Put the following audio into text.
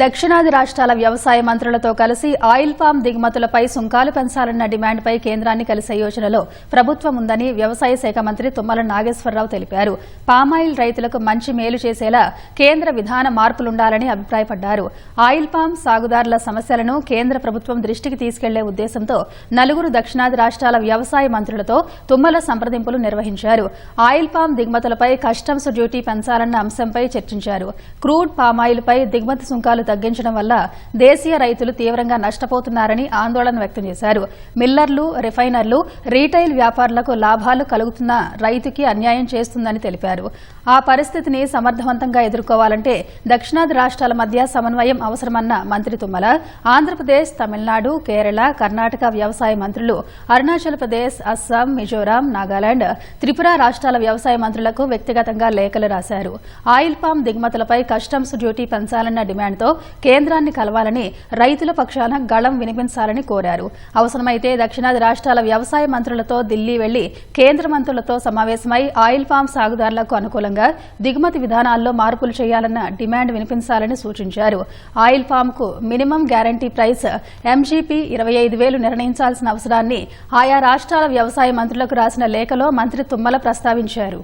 దక్షిణాది రాష్ట్రాల వ్యవసాయ మంత్రులతో కలిసి ఆయిల్ పామ్ దిగుమతులపై సుంకాలు పెంచాలన్న డిమాండ్పై కేంద్రాన్ని కలిసే యోచనలో ప్రభుత్వం ఉందని వ్యవసాయ శాఖ మంత్రి తుమ్మల నాగేశ్వరరావు తెలిపారు. పామాయిల్ రైతులకు మంచి మేలు చేసేలా కేంద్ర విధాన మార్పులుండాలని అభిప్రాయపడ్డారు. ఆయిల్ పామ్ సాగుదారుల సమస్యలను కేంద్ర ప్రభుత్వం దృష్టికి తీసుకెళ్ళే ఉద్దేశంతో నలుగురు దక్షిణాది రాష్ట్రాల వ్యవసాయ మంత్రులతో తుమ్మల సంప్రదింపులు నిర్వహించారు. ఆయిల్ పామ్ దిగుమతులపై కస్టమ్స్ డ్యూటీ పెంచాలన్న అంశంపై చర్చించారు. క్రూడ్ పామాయిల్పై దిగుమతి సుంకాలు తగ్గించడం వల్ల దేశీయ రైతులు తీవ్రంగా నష్టపోతున్నారని ఆందోళన వ్యక్తం చేశారు. మిల్లర్లు రిఫైనర్లు రీటైల్ వ్యాపారులకు లాభాలు కలుగుతున్న రైతుకి అన్యాయం చేస్తుందని తెలిపారు. ఆ పరిస్థితిని సమర్థవంతంగా ఎదుర్కోవాలంటే దక్షిణాది రాష్ట్రాల మధ్య సమన్వయం అవసరమన్న మంత్రి తుమ్మల ఆంధ్రప్రదేశ్ తమిళనాడు కేరళ కర్ణాటక వ్యవసాయ మంత్రులు అరుణాచల్ ప్రదేశ్ అస్సాం మిజోరాం నాగాలాండ్ త్రిపుర రాష్ట్రాల వ్యవసాయ మంత్రులకు వ్యక్తిగతంగా లేఖలు రాశారు. ఆయిల్ పామ్ దిగుమతులపై కస్టమ్స్ డ్యూటీ పెంచాలన్న డిమాండ్తో కేంద్రాన్ని కలవాలని రైతుల పక్షాన గళం వినిపించాలని కోరారు. అవసరమైతే దక్షిణాది రాష్ట్రాల వ్యవసాయ మంత్రులతో ఢిల్లీ వెళ్ళి కేంద్ర మంత్రులతో సమావేశమై ఆయిల్ పామ్ సాగుదారులకు అనుకూలంగా దిగుమతి విధానాల్లో మార్పులు చేయాలన్న డిమాండ్ వినిపించాలని సూచించారు. ఆయిల్ పామ్కు మినిమం గ్యారంటీ ప్రైస్ ఎంజీపీ ఇరవై ఐదు వేలు నిర్ణయించాల్సిన అవసరాన్ని ఆయా రాష్ట్రాల వ్యవసాయ మంత్రులకు రాసిన లేఖలో మంత్రి తుమ్మల ప్రస్తావించారు.